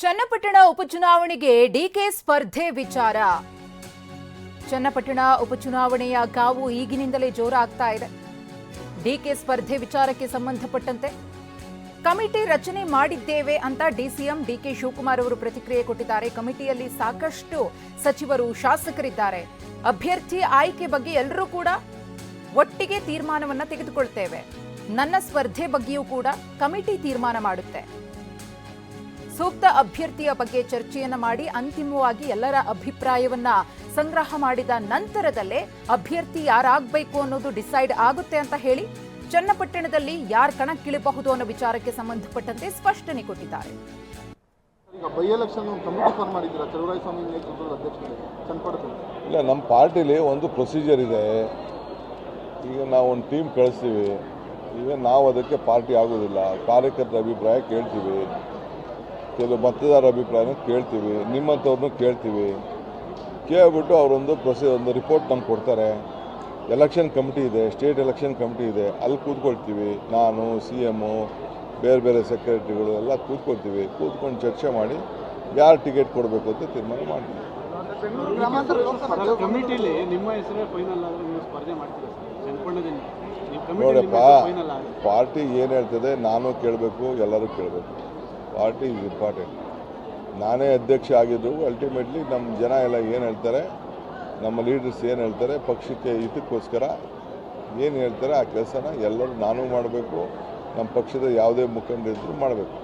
ಚನ್ನಪಟ್ಟಣ ಉಪಚುನಾವಣೆಗೆ ಡಿಕೆ ಸ್ಪರ್ಧೆ ವಿಚಾರ. ಚನ್ನಪಟ್ಟಣ ಉಪಚುನಾವಣೆಯ ಕಾವು ಈಗಿನಿಂದಲೇ ಜೋರಾಗ್ತಾ ಇದೆ. ಡಿಕೆ ಸ್ಪರ್ಧೆ ವಿಚಾರಕ್ಕೆ ಸಂಬಂಧಪಟ್ಟಂತೆ ಕಮಿಟಿ ರಚನೆ ಮಾಡಿದ್ದೇವೆ ಅಂತ ಡಿಸಿಎಂ ಡಿಕೆ ಶಿವಕುಮಾರ್ ಅವರು ಪ್ರತಿಕ್ರಿಯೆ ಕೊಟ್ಟಿದ್ದಾರೆ. ಕಮಿಟಿಯಲ್ಲಿ ಸಾಕಷ್ಟು ಸಚಿವರು, ಶಾಸಕರಿದ್ದಾರೆ. ಅಭ್ಯರ್ಥಿ ಆಯ್ಕೆ ಬಗ್ಗೆ ಎಲ್ಲರೂ ಕೂಡ ಒಟ್ಟಿಗೆ ತೀರ್ಮಾನವನ್ನ ತೆಗೆದುಕೊಳ್ತೇವೆ. ನನ್ನ ಸ್ಪರ್ಧೆ ಬಗ್ಗೆಯೂ ಕೂಡ ಕಮಿಟಿ ತೀರ್ಮಾನ ಮಾಡುತ್ತೆ. ಸೂಕ್ತ ಅಭ್ಯರ್ಥಿಯ ಬಗ್ಗೆ ಚರ್ಚೆಯನ್ನ ಮಾಡಿ ಅಂತಿಮವಾಗಿ ಎಲ್ಲರ ಅಭಿಪ್ರಾಯವನ್ನ ಸಂಗ್ರಹ ಮಾಡಿದ ನಂತರದಲ್ಲೇ ಅಭ್ಯರ್ಥಿ ಯಾರಾಗಬೇಕು ಅನ್ನೋದು ಡಿಸೈಡ್ ಆಗುತ್ತೆ ಅಂತ ಹೇಳಿ ಚನ್ನಪಟ್ಟಣದಲ್ಲಿ ಯಾರ ಕಣಕ್ಕಿಳಿಬಹುದು ಅನ್ನೋ ವಿಚಾರಕ್ಕೆ ಸಂಬಂಧಪಟ್ಟಂತೆ ಸ್ಪಷ್ಟನೆ ಕೊಟ್ಟಿದ್ದಾರೆ. ಈಗ ಬೈ ಎಲೆಕ್ಷನ್ ಒಂದು ಕಮಿಟಿ ಫಾರ್ಮ್ ಮಾಡಿದ್ದೀರಾ? ಚಲುವರಾಯ ಸ್ವಾಮಿ ನೇತೃತ್ವದ ಅಧ್ಯಕ್ಷತೆ ಚನ್ನಪಟ್ಟಣದಲ್ಲಿ? ಇಲ್ಲ ನಮ್ಮ ಪಾರ್ಟಿಲಿ ಒಂದು ಪ್ರೊಸೀಜರ್ ಇದೆ. ಈಗ ನಾವು ಒಂದು ಟೀಮ್ ಕಳಿಸ್ತೀವಿ. ಈಗ ನಾವು ಅದಕ್ಕೆ ಪಾರ್ಟಿ ಆಗೋದಿಲ್ಲ. ಕಾರ್ಯಕರ್ತರ ಅಭಿಪ್ರಾಯ ಕೇಳ್ತೀವಿ. ಕೆಲವು ಮತದಾರ ಅಭಿಪ್ರಾಯನ ಕೇಳ್ತೀವಿ ನಿಮ್ಮಂಥವ್ರನ್ನೂ ಕೇಳ್ತೀವಿ. ಕೇಳ್ಬಿಟ್ಟು ಅವರೊಂದು ಪ್ರೊಸಿ ಒಂದು ರಿಪೋರ್ಟ್ ನಮ್ಗೆ ಕೊಡ್ತಾರೆ. ಎಲೆಕ್ಷನ್ ಕಮಿಟಿ ಇದೆ ಸ್ಟೇಟ್ ಎಲೆಕ್ಷನ್ ಕಮಿಟಿ ಇದೆ ಅಲ್ಲಿ ಕೂತ್ಕೊಳ್ತೀವಿ. ನಾನು ಸಿ ಎಮ್ಮು ಬೇರೆ ಬೇರೆ ಸೆಕ್ರೆಟರಿಗಳು ಎಲ್ಲ ಕೂತ್ಕೊಳ್ತೀವಿ. ಕೂತ್ಕೊಂಡು ಚರ್ಚೆ ಮಾಡಿ ಯಾರು ಟಿಕೆಟ್ ಕೊಡಬೇಕು ಅಂತ ತೀರ್ಮಾನ ಮಾಡ್ತೀವಿ. ಬೆಂಗಳೂರು ಕಮಿಟಿಲಿ ನಿಮ್ಮ ಹೆಸರೇ ಫೈನಲ್ ಆದ್ರೆ ನೀವು ಸ್ಪರ್ಧೆ ಮಾಡ್ತೀರಾ ನೀವು ಕಮಿಟಿ ನೋಡಪ್ಪ ಪಾರ್ಟಿ ಏನು ಹೇಳ್ತದೆ ನಾನು ಕೇಳಬೇಕು ಎಲ್ಲರೂ ಕೇಳಬೇಕು. ಪಾರ್ಟಿ ಇಸ್ ಇಂಪಾರ್ಟೆಂಟ್ ನಾನೇ ಅಧ್ಯಕ್ಷ ಆಗಿದ್ದು ಅಲ್ಟಿಮೇಟ್ಲಿ ನಮ್ಮ ಜನ ಎಲ್ಲ ಏನು ಹೇಳ್ತಾರೆ, ನಮ್ಮ ಲೀಡರ್ಸ್ ಏನು ಹೇಳ್ತಾರೆ, ಪಕ್ಷಕ್ಕೆ ಹಿತಕ್ಕೋಸ್ಕರ ಏನು ಹೇಳ್ತಾರೆ, ಆ ಕೆಲಸನ ಎಲ್ಲರೂ ನಾನು ಮಾಡಬೇಕು ನಮ್ಮ ಪಕ್ಷದ ಯಾವುದೇ ಮುಖಂಡರಿದ್ದರೂ ಮಾಡಬೇಕು.